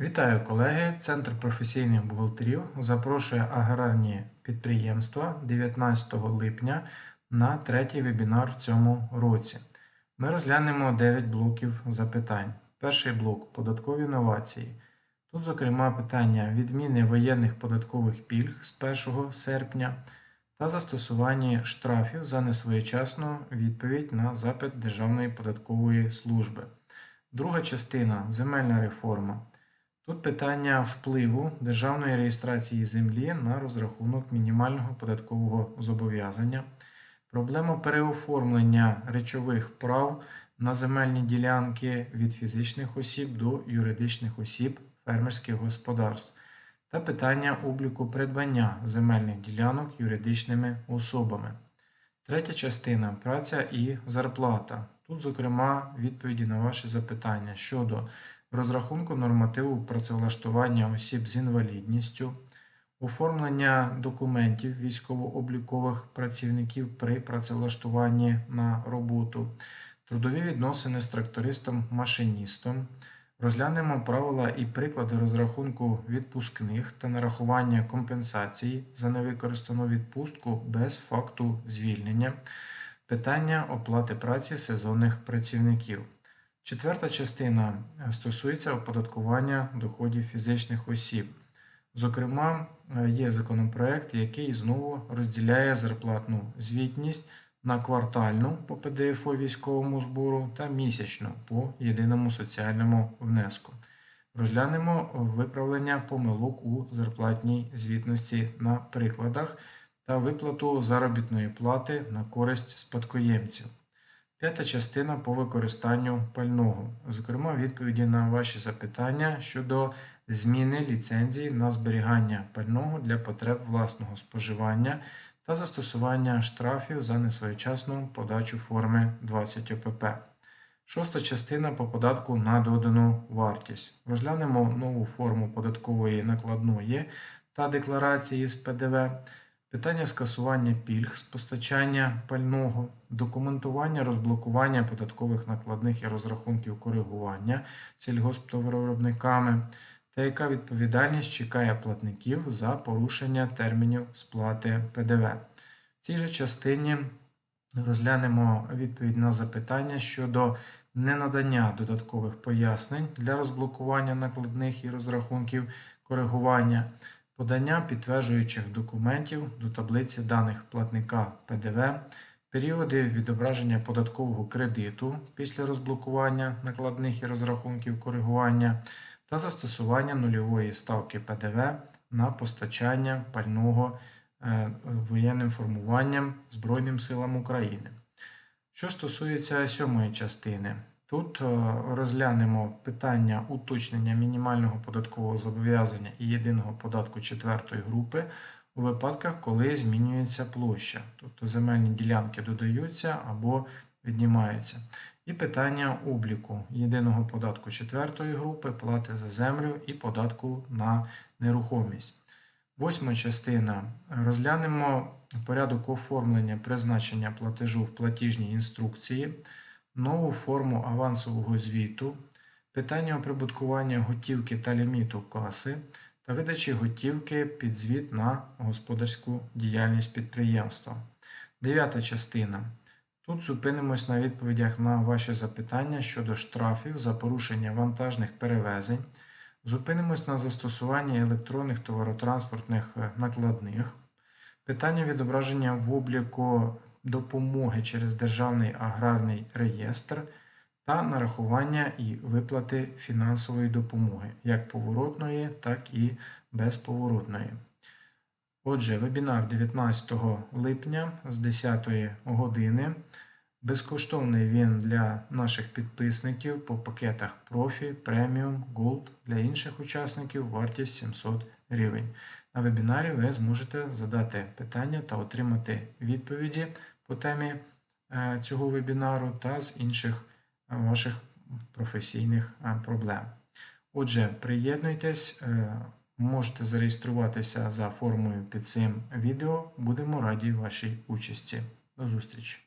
Вітаю колеги! Центр професійних бухгалтерів запрошує аграрні підприємства 19 липня на третій вебінар в цьому році. Ми розглянемо 9 блоків запитань. Перший блок податкові новації. Тут, зокрема, питання відміни воєнних податкових пільг з 1 серпня та застосування штрафів за несвоєчасну відповідь на запит Державної податкової служби. Друга частина земельна реформа. Тут питання впливу державної реєстрації землі на розрахунок мінімального податкового зобов'язання, проблема переоформлення речових прав на земельні ділянки від фізичних осіб до юридичних осіб фермерських господарств та питання обліку придбання земельних ділянок юридичними особами. Третя частина праця і зарплата. Тут, зокрема, відповіді на ваші запитання щодо розрахунку нормативу працевлаштування осіб з інвалідністю, оформлення документів військово-облікових працівників при працевлаштуванні на роботу, трудові відносини з трактористом-машиністом. Розглянемо правила і приклади розрахунку відпускних та нарахування компенсацій за невикористану відпустку без факту звільнення, питання оплати праці сезонних працівників. Четверта частина е, стосується оподаткування доходів фізичних осіб. Зокрема, е, є законопроект, який знову розділяє зарплатну звітність на квартальну по ПДФО військовому збору та місячну по єдиному соціальному внеску. Розглянемо виправлення помилок у зарплатній звітності на прикладах та виплату заробітної плати на користь спадкоємців. П'ята частина по використанню пального, зокрема, відповіді на ваші запитання щодо зміни ліцензії на зберігання пального для потреб власного споживання та застосування штрафів за несвоєчасну подачу форми 20 ОПП. Шоста частина по податку на додану вартість. Розглянемо нову форму податкової накладної та декларації з ПДВ. Питання скасування пільг з постачання пального, документування розблокування податкових накладних і розрахунків коригування сільгосптоваровиробниками та яка відповідальність чекає платників за порушення термінів сплати ПДВ. В цій же частині розглянемо відповідь на запитання щодо ненадання додаткових пояснень для розблокування накладних і розрахунків коригування подання підтверджуючих документів до таблиці даних платника ПДВ, періоди відображення податкового кредиту після розблокування накладних і розрахунків коригування та застосування нульової ставки ПДВ на постачання пального е, воєнним формуванням Збройним силам України. Що стосується сьомої частини, Тут е, розглянемо питання уточнення мінімального податкового зобов'язання і єдиного податку четвертої групи у випадках, коли змінюється площа, тобто земельні ділянки додаються або віднімаються. І питання обліку єдиного податку четвертої групи, плати за землю і податку на нерухомість. Восьма частина. Розглянемо порядок оформлення призначення платежу в платіжній інструкції нову форму авансового звіту, питання оприбуткування готівки та ліміту каси та видачі готівки під звіт на господарську діяльність підприємства. Дев'ята частина. Тут зупинимось на відповідях на ваші запитання щодо штрафів за порушення вантажних перевезень. Зупинимось на застосуванні електронних товаротранспортних е, накладних. Питання відображення в обліку допомоги через Державний аграрний реєстр та нарахування і виплати фінансової допомоги, як поворотної, так і безповоротної. Отже, вебінар 19 липня з 10 години. Безкоштовний він для наших підписників по пакетах Профі, Преміум, Gold. Для інших учасників вартість 700 гривень. На вебінарі ви зможете задати питання та отримати відповіді по темі е, цього вебінару та з інших е, ваших професійних е, проблем. Отже, приєднуйтесь, можете зареєструватися за формою під цим відео. Будемо раді вашій участі. До зустрічі!